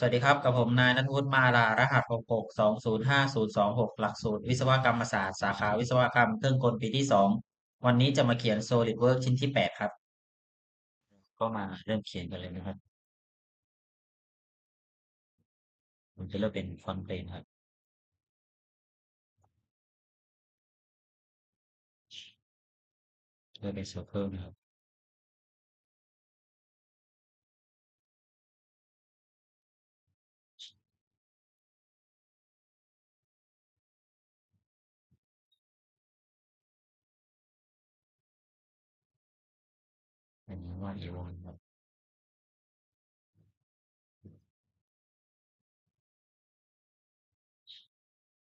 สวัสดีครับ กับผมนายณัฐวุฒิมาลารหัสหกหกสองศูนย์ห้าศูนย์สองหกหลักสูตร วิศวกรรมศาสตร์ สาขาวิศวกรรมเครื่องกลปีที่สองวันนี้จะมาเขียน SolidWorks ชิ้นที่แปดครับ ก็มาเริ่มเขียนกันเลยนะครับผมจะเริ่มเป็นฟอนต์เพลนครับเริ่มเป็น Circle นะครับ อันนี้ว่า e 1ครับ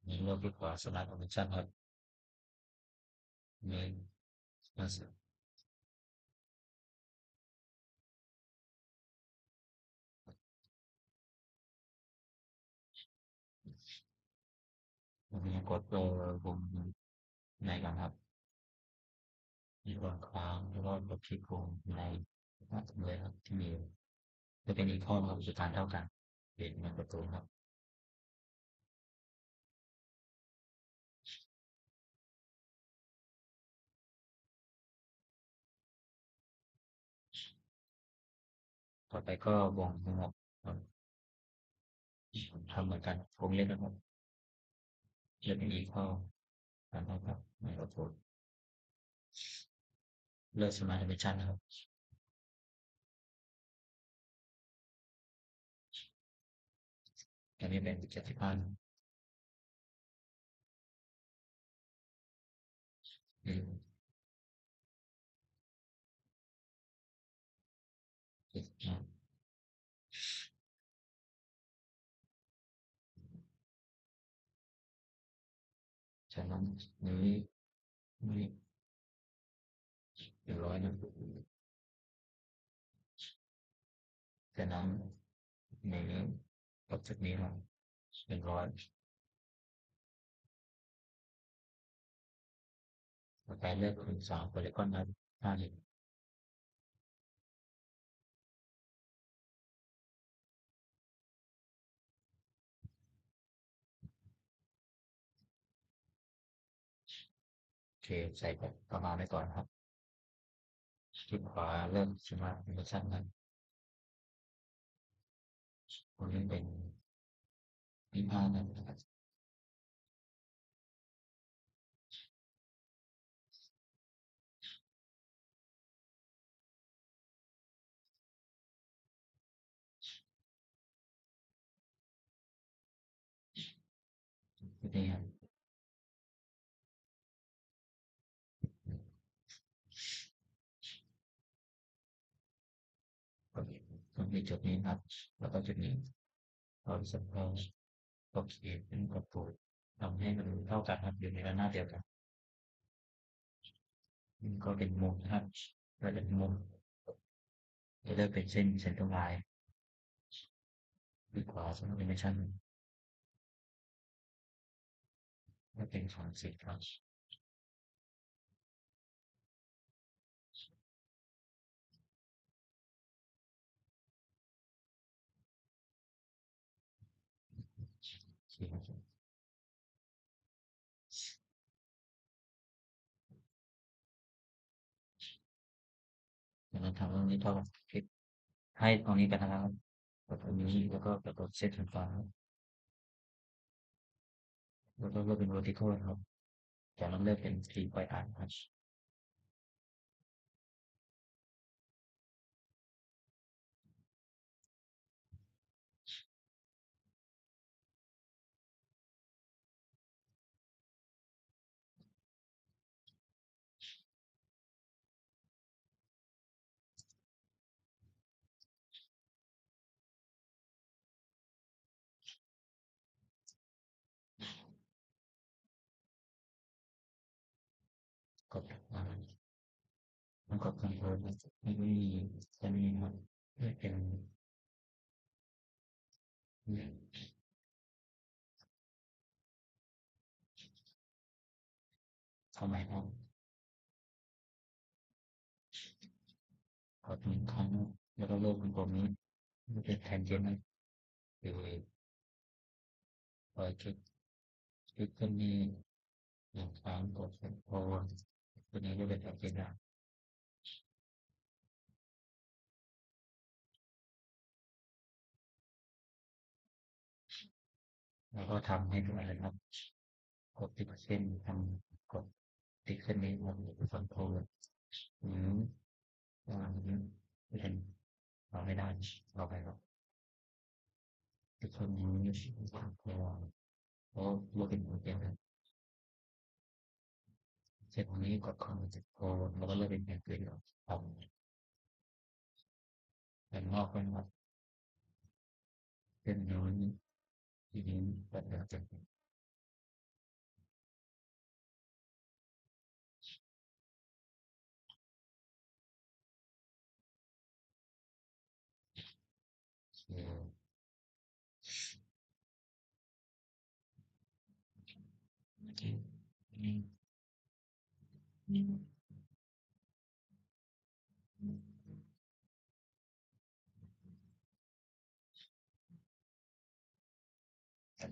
นี่เลือกที่ขวาสลัดออปชั่นครับนี่มาสอันนี้กดตัววงในกันครับมีก่อนค้างแล้วก็กดคลิกว งในเลยครับ ที่มีจะเป็นอีกข้อครับสุดท้ายเท่ากันเปลี่ยนเป็นประตูครับต่อไปก็วงนะครับทำเหมือนกันวงเล็กนะครับเลือกเป็นอีกข้อการเท่ากับไม่กดถูกเลือกสมาร์ทเมชันนะครับ อันนี้เป็นเจ็ดสิบห้าอืมเจ็ดสิบห้าจากนั้นนี้นี่หนึ่งร้อยนะจากนั้นนี้ ลบจากนี้มาหนึ่งร้อยต่อไปเลือกคูณสามโพลีกอนนั้นห้าสิบโอเคใส่ประมาณไปก่อนครับคลิกขวาเริ่มสมาร์ทเมชันนั้น ตัวนี้เป็นนิพพานนะครับนี่ครับต้อง มีจุดนี้ครับ แล้วก็จุดนี้เราสัมพันธ์โอเคเป็นกดถูกทำให้มันเท่ากันครับอยู่ในระนาบเดียวกันก็เป็นมุมนะครับก็เป็นมุมจะเลือกเป็นเส้นเส้นตรงลายดีกว่าสำหรับแอนิเมชันก็เป็นของสิบครับ รับดังนั้นทำตรงนี้เท่ากับคลิกให้ตรงนี้กันนะครับกดตรงนี้แล้วก็กดเซตถึงฟ้าแล้วก็เลือกเป็น vertical ครับจากนั้นเลือกเป็น3 by art ครับ กดมามันกด control ไม่ได้จะมีครับไม่เป็นทำไมครับกดหนึ่งครั้งแล้วก็เลือกเป็นตัวนี้มันเป็นแทนเจนนะคือพอคลิกคลิกตัวนี้หนึ่งครั้งกดคอนโทรล ตัวนี้ก็เป็นแอปเจนดาแล้วก็ทำให้ดูอะไรครับกดติ๊กเส้นทำกดติ๊กเส้นนี้มันเป็นคอนโทรลอืมประมาณนี้ไม่เห็นเราไม่ได้เราไปครับติ๊กเส้นนี้คอนโทรลโอ้โลกินโอเคนะเสร็จ ตรงนี้กดคอนโทรลแล้วก็เลือกเป็นแอปเปิลทำเป็นงอกเป็นแบบเป็นย้อนทีนี้แบบแบบจะ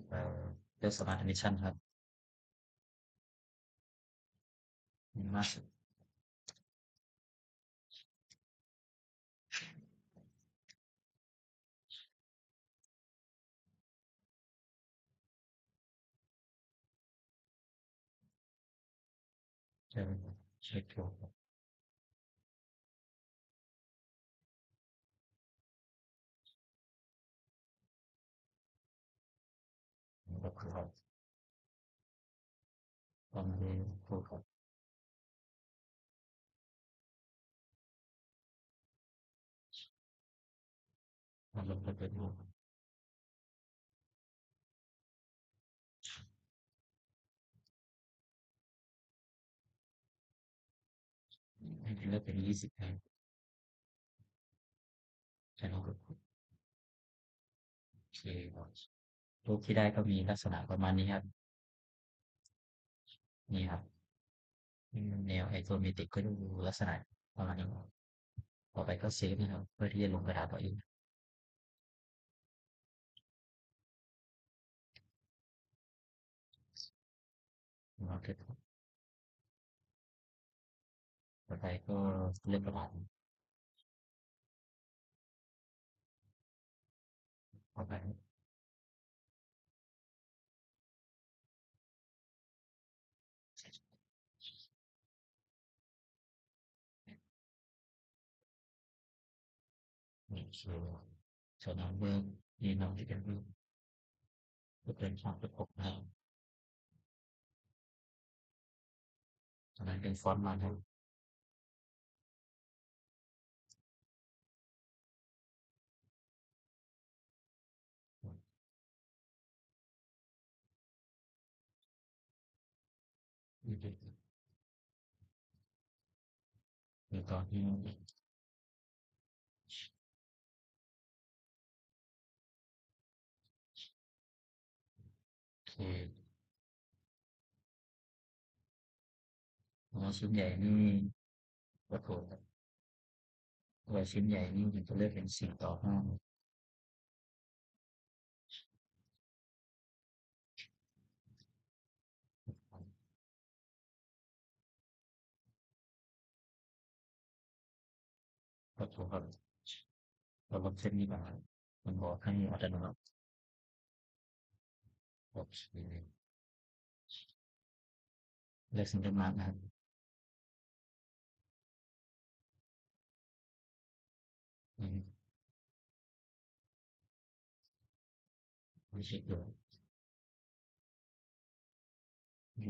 เอ่อเลือก Smart Emission ครับมากสุดใช่ใช่ถูกครับแล้วก็ครับตอ นนี้ถูกค รับมันลดเป็นรูปให้เลือกเป็นยี่สิบแทนใช่ไหมครับโอเคครับรูปที่ได้ก็มีลักษณะประมาณนี้ครับ นี่ครับ แนวไอโซเมติกก็ดูลักษณะประมาณนี้ต่อไปก็เซฟนะครับเพื่อที่จะลงกระดาษตัวเองโอเคครับต่อไปก็เลือกก ระดาษต่อไปนี่คือส่วนน้องเบิร์นี่น้องที่เป็ ครับตอเป็นฟอนต์มาครับนี่เป็นในตอนที่โอเคอ๋อชิ้นใหญ่นี่ก็ถูกคนตัวชิ้นใหญ่นี่มันจะเลือกเป็นสี่ต่อห้า ก็ถูกครับเราลบเส้นนี้มามันบอกให้อัตโนมัติโอเคเลือกสิ่งที่มานะครับอืมไม่ใช่ตัว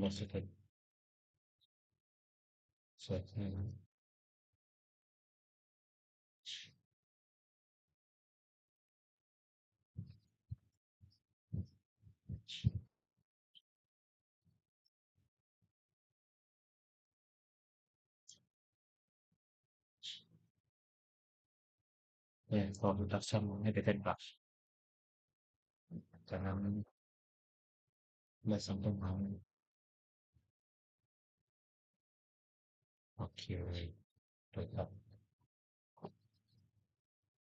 ลดสเต็ปสวยงาม เนี่ยความรู้จักชั่วโงให้ไปเต้นหลักจากนั้นมาสมต้องของโอเคเลยโดยกับ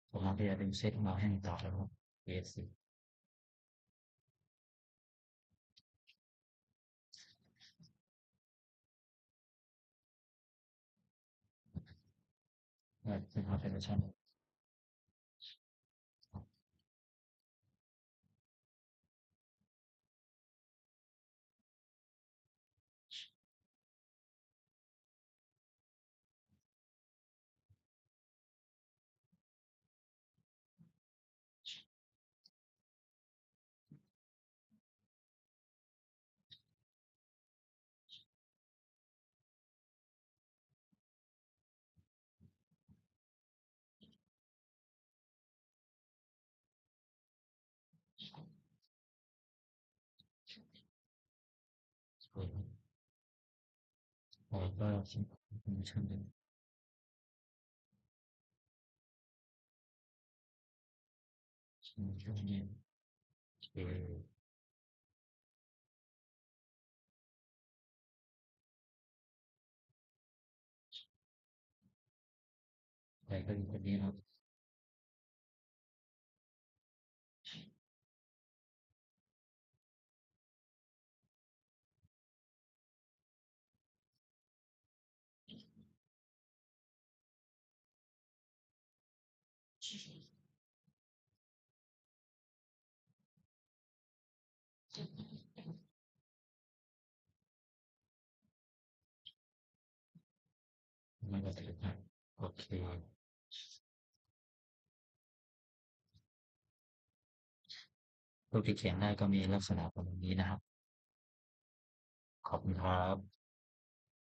ผมเอาเรียงเซ็ตมาให้ต่อแล้วเอสิ那正好这个项目。 วก็ชิ้นเป็นชั้นหนึ่งชิ้นช่วง นี้คือแต่ก็อยู่คนนี้ครับไม่ก็ถือนะโอเครูปที่เขียนได้ก็มีลักษณะประมาณนี้นะครับ ขอบคุณครับ